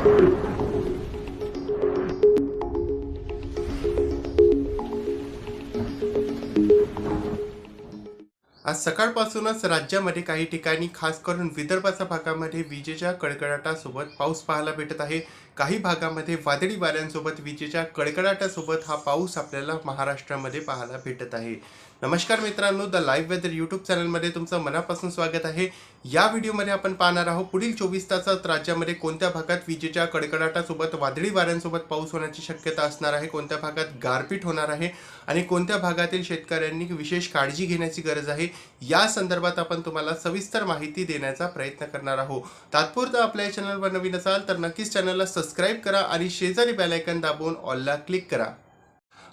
आज सकाळपासूनच राज्यामध्ये काही ठिकाणी खास करून विदर्भाच्या भागामध्ये विजेच्या कडकडाटासोबत पाऊस पाहायला भेटत आहे. काही भागामध्ये वादळी वाऱ्यांसोबत विजेच्या कडकडाटासोबत हा पाऊस आपल्याला महाराष्ट्रामध्ये पाहायला भेटत आहे. नमस्कार मित्रांनो द लाईव्ह वेदर यूट्यूब चॅनलमध्ये तुमचं मनापासून स्वागत आहे. या व्हिडिओमध्ये आपण पाहणार आहोत पुढील चोवीस तासात राज्यामध्ये कोणत्या भागात विजेच्या कडकडाटासोबत वादळी वाऱ्यांसोबत पाऊस होण्याची शक्यता असणार आहे कोणत्या भागात गारपीट होणार आहे आणि कोणत्या भागातील शेतकऱ्यांनी विशेष काळजी घेण्याची गरज आहे या संदर्भात आपण तुम्हाला सविस्तर माहिती देण्याचा प्रयत्न करणार आहोत. तात्पुरतं आपल्या या चॅनलवर नवीन असाल तर नक्कीच चॅनलला सबस्क्राईब करा आणि शेजारी बेलायकन दाबून ऑलला क्लिक करा.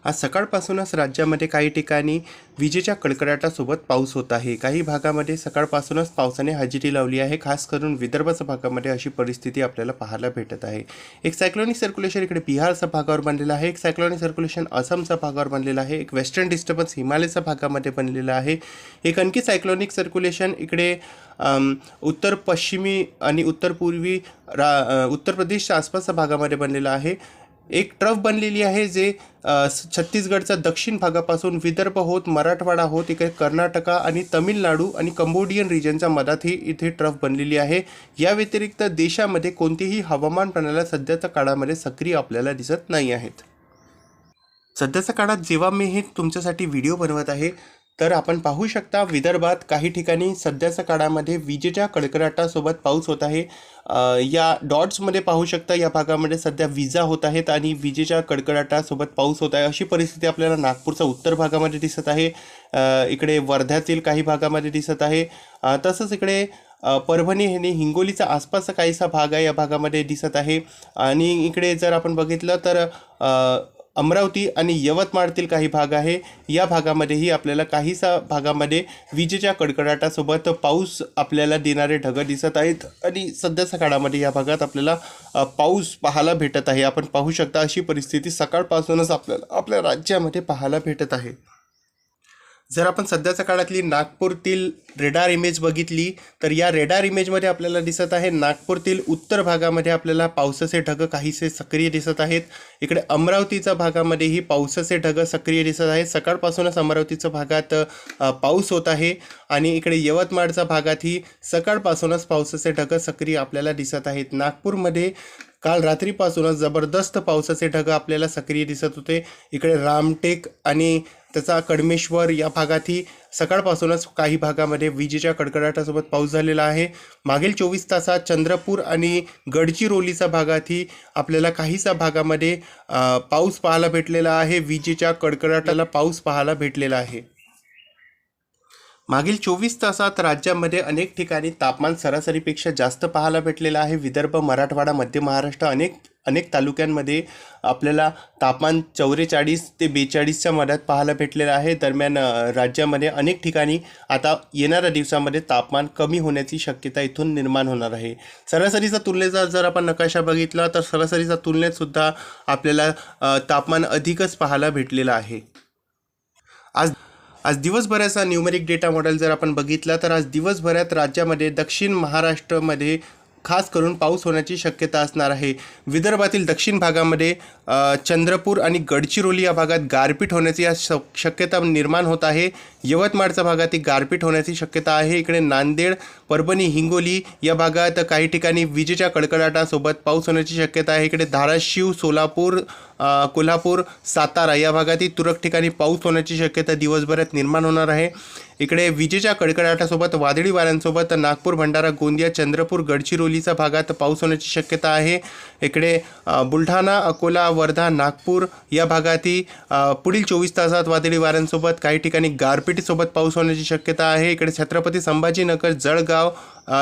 आज सकाळपासूनच राज्यामध्ये काही ठिकाणी विजेच्या कडकडाटासोबत पाऊस होत आहे. काही भागामध्ये सकाळपासूनच पावसाने हजेरी लावली आहे. खास करून विदर्भाच्या भागामध्ये अशी परिस्थिती आपल्याला पाहायला भेटत आहे. एक सायक्लॉनिक सर्क्युलेशन इकडे बिहारच्या भागावर बनलेलं आहे. एक सायक्लॉनिक सर्क्युलेशन आसामच्या भागावर बनलेलं आहे. एक वेस्टर्न डिस्टर्बन्स हिमालयाच्या भागामध्ये बनलेलं आहे. एक आणखी सायक्लॉनिक सर्क्युलेशन इकडे उत्तर पश्चिमी आणि उत्तर पूर्वी रा उत्तर प्रदेशच्या आसपासच्या भागामध्ये बनलेलं आहे. एक ट्रफ बनलेली आहे जे छत्तीसगडचा छत्तीसगडच्या दक्षिण भागापासून विदर्भ होत मराठवाडा होत इकडे कर्नाटका आणि तमिळनाडू आणि कंबोडियन रिजनच्या मधात ही इथे ट्रफ बनलेली आहे. या व्यतिरिक्त देशामध्ये कोणतीही हवामान प्रणाली सध्याच्या काळामध्ये सक्रिय आपल्याला दिसत नाही आहेत. सध्याच्या काळात जेव्हा मी हे तुमच्यासाठी व्हिडिओ बनवत आहे तर आपण पाहू शकता विदर्भात काही ठिकाणी सध्याच्या काळामध्ये विजेच्या कडकडाटासोबत पाऊस होत आहे. या डॉट्समध्ये पाहू शकता या भागामध्ये सध्या विजा होत आहेत आणि विजेच्या कडकडाटासोबत पाऊस होत आहे. अशी परिस्थिती आपल्याला नागपूरच्या उत्तर भागामध्ये दिसत आहे. इकडे वर्ध्यातील काही भागामध्ये दिसत आहे. तसंच इकडे परभणी आणि हिंगोलीचा आसपासचा काहीसा भाग आहे या भागामध्ये दिसत आहे. आणि इकडे जर आपण बघितलं तर अमरावती आणि यवतमाळतील काही भाग आहे. या भागामध्येही आपल्याला काहीसा भागामध्ये विजेच्या कडकडाटासोबत पाऊस आपल्याला देणारे ढगं दिसत आहेत. आणि सध्याच्या काळामध्ये या भागात आपल्याला पाऊस पाहायला भेटत आहे. आपण पाहू शकता अशी परिस्थिती सकाळपासूनच आपल्याला आपल्या राज्यामध्ये पाहायला भेटत आहे. जर आपण सध्याच्या काळातली नागपूरतील रेडार इमेज बघितली तर या रेडार इमेजमध्ये आपल्याला दिसत आहे नागपूरतील उत्तर भागामध्ये आपल्याला पावसाचे ढगं काहीसे सक्रिय दिसत आहेत. इकडे अमरावतीच्या भागामध्येही पावसाचे ढगं सक्रिय दिसत आहेत. सकाळपासूनच अमरावतीच्या भागात पाऊस होत आहे आणि इकडे यवतमाळच्या भागातही सकाळपासूनच पावसाचे ढगं सक्रिय आपल्याला दिसत आहेत. नागपूरमध्ये काल रात्रीपासूनच जबरदस्त पावसाचे ढग आपल्याला सक्रिय दिसत होते. इकडे रामटेक आणि त्याचा कडमेश्वर या भागातही सकाळपासूनच काही भागामध्ये विजेच्या कडकडाटासोबत पाऊस झालेला आहे. मागील चोवीस तासात चंद्रपूर आणि गडचिरोलीचा भागातही आपल्याला काहीसा भागामध्ये पाऊस पाहायला भेटलेला आहे. विजेच्या कडकडाटाला पाऊस पाहायला भेटलेला आहे. मागील चोवीस तासात राज्यामध्ये अनेक ठिकाणी तापमान सरासरीपेक्षा जास्त पाहायला भेटलेलं आहे. विदर्भ मराठवाडा मध्य महाराष्ट्र अनेक अनेक तालुक्यांमध्ये आपल्याला तापमान चौवेचाळीस ते बेचाळीसच्या मध्यात पाहायला भेटलेलं आहे. दरम्यान राज्यामध्ये अनेक ठिकाणी आता येणाऱ्या दिवसामध्ये तापमान कमी होण्याची शक्यता इथून निर्माण होणार आहे. सरासरीचा तुलनेचा जर आपण नकाशा बघितला तर सरासरीचा तुलनेतसुद्धा आपल्याला तापमान अधिकच पाहायला भेटलेलं आहे. आज दिवसभराचा न्यूमेरिक डेटा मॉडेल जर आपण बघितला तर आज दिवसभरात राज्यामध्ये दक्षिण महाराष्ट्रामध्ये खास करून पाऊस होण्याची शक्यता असणार आहे. विदर्भातील दक्षिण भागामध्ये चंद्रपूर आणि गडचिरोली या भागात गारपीट होण्याची या शक्यता निर्माण होत आहे. यवतमाळच्या भागात ही गारपीट होण्याची शक्यता आहे. इकडे नांदेड परभणी हिंगोली या भागात काही ठिकाणी विजेच्या कडकडाटासोबत पाऊस होण्याची शक्यता आहे. इकडे धाराशिव सोलापूर कोल्हापूर सातारा या भागातही तुरळक ठिकाणी पाऊस होण्याची शक्यता दिवसभरात निर्माण होणार आहे. इकडे विजेच्या कडकडाटासोबत वादळी वाऱ्यांसोबत नागपूर भंडारा गोंदिया चंद्रपूर गडचिरोलीच्या भागात पाऊस होण्याची शक्यता आहे. इकडे बुलढाणा अकोला वर्धा नागपूर या भागातही पुढील चोवीस तासात वादळी वाऱ्यांसोबत काही ठिकाणी गारपिटीसोबत पाऊस होण्याची शक्यता आहे. इकडे छत्रपती संभाजीनगर जळगाव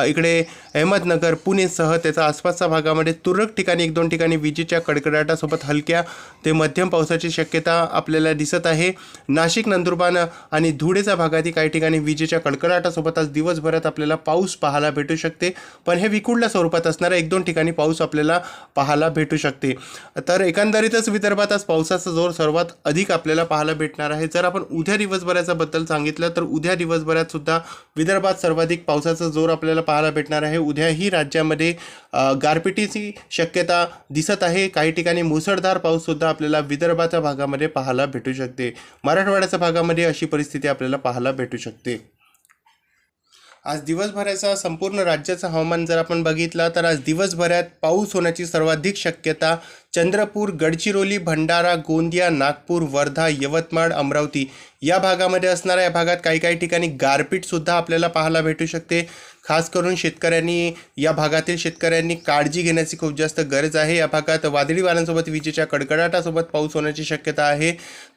इकडे अहमदनगर पुणेसह त्याच्या आसपासच्या भागामध्ये तुरळक ठिकाणी एक दोन ठिकाणी विजेच्या कडकडाटासोबत हलक्या ते मध्यम पावसाची शक्यता आपल्याला दिसत आहे. नाशिक नंदुरबार आणि धुळेच्या भागातही काही ठिकाणी विजेच्या कडकडाटासोबत आज दिवसभरात आपल्याला पाऊस पाहायला भेटू शकते. पण हे विकुडल्या स्वरूपात असणाऱ्या एक दोन ठिकाणी पाऊस आपल्याला पाहायला भेटू शकते. तर एकंदरीतच विदर्भात आज पावसाचा जोर सर्वात अधिक आपल्याला पाहायला भेटणार आहे. जर आपण उद्या दिवसभराच्या बद्दल सांगितलं तर उद्या दिवसभरात सुद्धा विदर्भात सर्वाधिक पावसाचा जोर आपल्याला आपल्याला पाहायला भेटणार आहे. उद्याही राज्यामध्ये गारपिटीची शक्यता दिसत आहे. काही ठिकाणी मुसळधार पाऊससुद्धा आपल्याला विदर्भाच्या भागामध्ये पाहायला भेटू शकते. मराठवाड्याच्या भागामध्ये अशी परिस्थिती आपल्याला पाहायला भेटू शकते. आज दिवसभराचा संपूर्ण राज्याचं हवामान जर आपण बघितलं तर आज दिवसभरात पाऊस होण्याची सर्वाधिक शक्यता चंद्रपूर गडचिरोली भंडारा गोंदिया नागपूर वर्धा यवतमाळ अमरावती या भागामध्ये असणाऱ्या या भागात काही काही ठिकाणी गारपीटसुद्धा आपल्याला पाहायला भेटू शकते. खास करून शेतकऱ्यांनी या भागातील शेतकऱ्यांनी काळजी घेण्याची खूप जास्त गरज आहे. या भागात वादळी वाऱ्यांसोबत विजेच्या कडकडाटासोबत पाऊस होण्याची शक्यता आहे.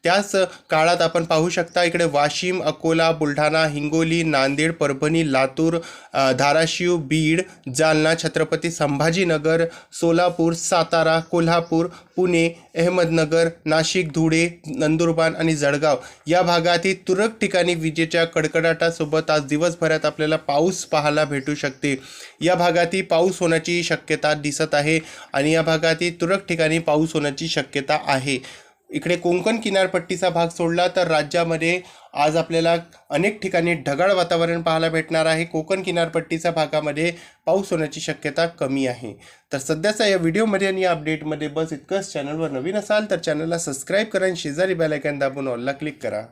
त्याच काळात आपण पाहू शकता इकडे वाशिम अकोला बुलढाणा हिंगोली नांदेड परभणी लातूर धाराशिव बीड जालना छत्रपती संभाजीनगर सोलापूर सातारा कोल्हापूर पुणे अहमदनगर नाशिक धुळे नंदुरबार आणि जळगाव या भागातील तुरळक ठिकाणी विजेच्या कडकडाटासोबत आज दिवसभरात आपल्याला पाऊस पाहायला भेटू शकते. या भागातील पाऊस होण्याची शक्यता दिसत आहे आणि या भागातील तुरळक ठिकाणी पाऊस होण्याची शक्यता आहे. इकडे कोकण किनारपट्टीचा भाग सोडला तर राज्यामध्ये आज आपल्याला अनेक ठिकाणी ढगाळ वातावरण पाहायला भेटणार आहे. कोकण किनारपट्टीच्या भागामध्ये पाऊस होण्याची शक्यता कमी आहे. तर सध्याचा या व्हिडिओमध्ये आणि या अपडेटमध्ये बस इतकंच. चॅनलवर नवीन असाल तर चॅनलला सबस्क्राईब करा आणि शेजारी बेलायकन दाबून ऑलला क्लिक करा.